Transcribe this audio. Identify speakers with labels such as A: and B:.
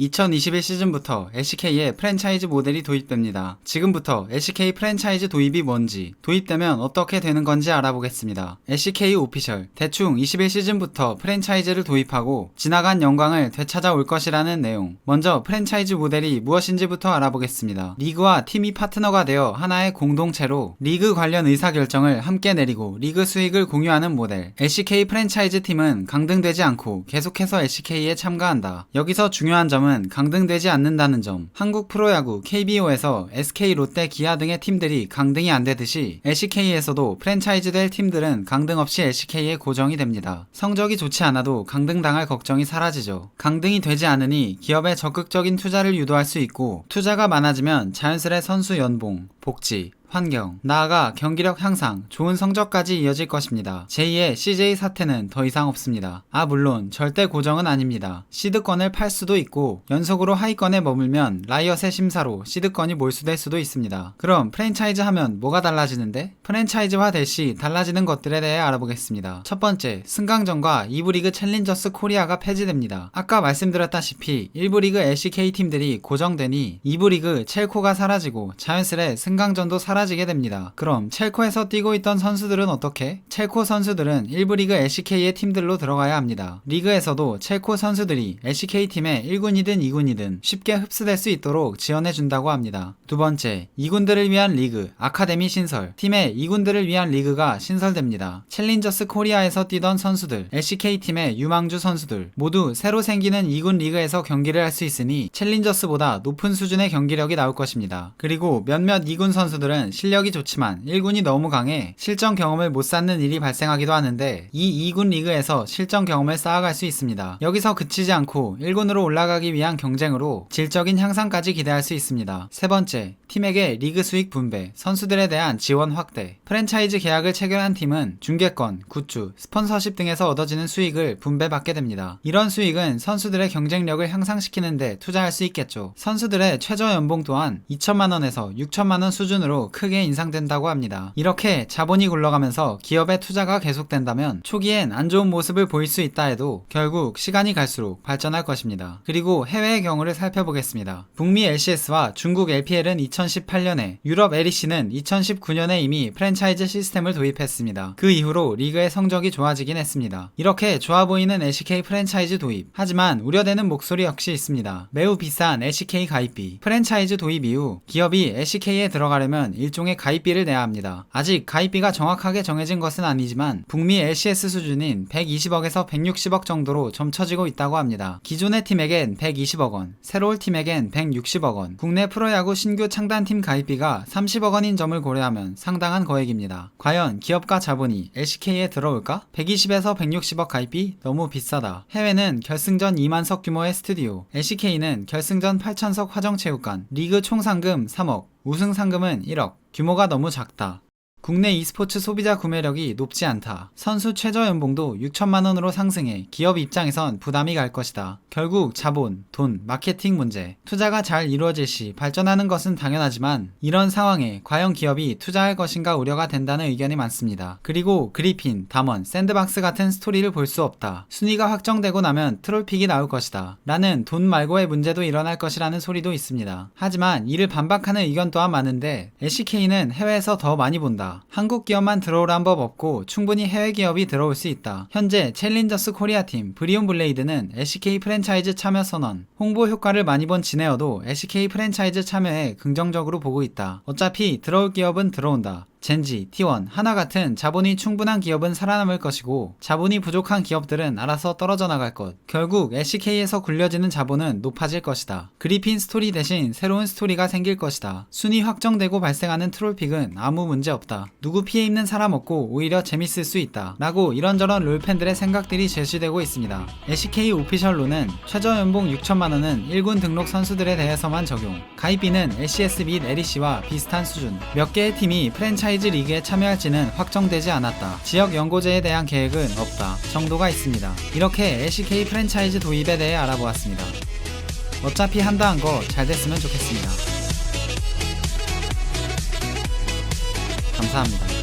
A: 2021 시즌부터 LCK에 프랜차이즈 모델이 도입됩니다. 지금부터 LCK 프랜차이즈 도입이 뭔지, 도입되면 어떻게 되는 건지 알아보겠습니다. LCK 오피셜, 대충 21 시즌부터 프랜차이즈를 도입하고 지나간 영광을 되찾아올 것이라는 내용. 먼저 프랜차이즈 모델이 무엇인지부터 알아보겠습니다. 리그와 팀이 파트너가 되어 하나의 공동체로 리그 관련 의사결정을 함께 내리고 리그 수익을 공유하는 모델. LCK 프랜차이즈 팀은 강등되지 않고 계속해서 LCK에 참가한다. 여기서 중요한 점은 강등되지 않는다는 점. 한국 프로야구 KBO에서 SK, 롯데, 기아 등의 팀들이 강등이 안 되듯이 LCK에서도 프랜차이즈 될 팀들은 강등 없이 LCK에 고정이 됩니다. 성적이 좋지 않아도 강등당할 걱정이 사라지죠. 강등이 되지 않으니 기업의 적극적인 투자를 유도할 수 있고 투자가 많아지면 자연스레 선수 연봉, 복지, 환경, 나아가 경기력 향상, 좋은 성적까지 이어질 것입니다. 제2의 CJ 사태는 더 이상 없습니다. 아, 물론 절대 고정은 아닙니다. 시드권을 팔 수도 있고 연속으로 하위권에 머물면 라이엇의 심사로 시드권이 몰수될 수도 있습니다. 그럼 프랜차이즈 하면 뭐가 달라지는데? 프랜차이즈화 될시 달라지는 것들에 대해 알아보겠습니다. 첫 번째, 승강전과 2부 리그 챌린저스 코리아가 폐지됩니다. 아까 말씀드렸다시피 1부 리그 LCK 팀들이 고정되니 2부 리그 첼코가 사라지고 자연스레 승강전도 사라 지게 됩니다. 그럼 첼코에서 뛰고 있던 선수들은 어떻게? 첼코 선수들은 1부 리그 LCK의 팀들로 들어가야 합니다. 리그에서도 첼코 선수들이 LCK 팀의 1군이든 2군이든 쉽게 흡수될 수 있도록 지원해 준다고 합니다. 두 번째, 2군들을 위한 리그, 아카데미 신설. 팀의 2군들을 위한 리그가 신설됩니다. 챌린저스 코리아에서 뛰던 선수들, LCK 팀의 유망주 선수들 모두 새로 생기는 2군 리그에서 경기를 할 수 있으니 챌린저스보다 높은 수준의 경기력이 나올 것입니다. 그리고 몇몇 2군 선수들은 실력이 좋지만 1군이 너무 강해 실전 경험을 못 쌓는 일이 발생하기도 하는데 이 2군 리그에서 실전 경험을 쌓아갈 수 있습니다. 여기서 그치지 않고 1군으로 올라가기 위한 경쟁으로 질적인 향상까지 기대할 수 있습니다. 세 번째, 팀에게 리그 수익 분배, 선수들에 대한 지원 확대. 프랜차이즈 계약을 체결한 팀은 중계권, 굿즈, 스폰서십 등에서 얻어지는 수익을 분배받게 됩니다. 이런 수익은 선수들의 경쟁력을 향상시키는데 투자할 수 있겠죠. 선수들의 최저 연봉 또한 2천만 원에서 6천만 원 수준으로 크게 인상된다고 합니다. 이렇게 자본이 굴러가면서 기업의 투자가 계속된다면 초기엔 안 좋은 모습을 보일 수 있다 해도 결국 시간이 갈수록 발전할 것입니다. 그리고 해외의 경우를 살펴보겠습니다. 북미 LCS와 중국 LPL은 2018년에, 유럽 LEC는 2019년에 이미 프랜차이즈 시스템을 도입했습니다. 그 이후로 리그의 성적이 좋아지긴 했습니다. 이렇게 좋아 보이는 LCK 프랜차이즈 도입. 하지만 우려되는 목소리 역시 있습니다. 매우 비싼 LCK 가입비. 프랜차이즈 도입 이후 기업이 LCK에 들어가려면 일종의 가입비를 내야 합니다. 아직 가입비가 정확하게 정해진 것은 아니지만 북미 LCS 수준인 120억에서 160억 정도로 점쳐지고 있다고 합니다. 기존의 팀에겐 120억 원, 새로 올 팀에겐 160억 원, 국내 프로야구 신규 창단팀 가입비가 30억 원인 점을 고려하면 상당한 거액입니다. 과연 기업과 자본이 LCK에 들어올까? 120에서 160억 가입비 너무 비싸다. 해외는 결승전 2만석 규모의 스튜디오, LCK는 결승전 8천석 화정체육관, 리그 총 상금 3억, 우승 상금은 1억. 규모가 너무 작다. 국내 e스포츠 소비자 구매력이 높지 않다. 선수 최저 연봉도 6천만 원으로 상승해 기업 입장에선 부담이 갈 것이다. 결국 자본, 돈, 마케팅 문제, 투자가 잘 이루어질 시 발전하는 것은 당연하지만 이런 상황에 과연 기업이 투자할 것인가 우려가 된다는 의견이 많습니다. 그리고 그리핀, 담원, 샌드박스 같은 스토리를 볼 수 없다. 순위가 확정되고 나면 트롤픽이 나올 것이다. 라는 돈 말고의 문제도 일어날 것이라는 소리도 있습니다. 하지만 이를 반박하는 의견 또한 많은데 LCK는 해외에서 더 많이 본다. 한국 기업만 들어오란 법 없고 충분히 해외 기업이 들어올 수 있다. 현재 챌린저스 코리아 팀 브리온 블레이드는 LCK 프랜차이즈 참여 선언, 홍보 효과를 많이 본 지네어도 LCK 프랜차이즈 참여에 긍정적으로 보고 있다. 어차피 들어올 기업은 들어온다. 젠지, T1, 하나 같은 자본이 충분한 기업은 살아남을 것이고 자본이 부족한 기업들은 알아서 떨어져 나갈 것. 결국 LCK에서 굴려지는 자본은 높아질 것이다. 그리핀 스토리 대신 새로운 스토리가 생길 것이다. 순위 확정되고 발생하는 트롤픽은 아무 문제 없다. 누구 피해 입는 사람 없고 오히려 재밌을 수 있다. 라고 이런저런 롤팬들의 생각들이 제시되고 있습니다. LCK 오피셜로는 최저 연봉 6천만 원은 1군 등록 선수들에 대해서만 적용. 가입비는 LCS 및 LEC와 비슷한 수준. 몇 개의 팀이 프랜차 이즈 리그에 참여할지는 확정되지 않았다. 지역 연고제에 대한 계획은 없다. 정도가 있습니다. 이렇게 LCK 프랜차이즈 도입에 대해 알아보았습니다. 어차피 한다 한 거 잘 됐으면 좋겠습니다. 감사합니다.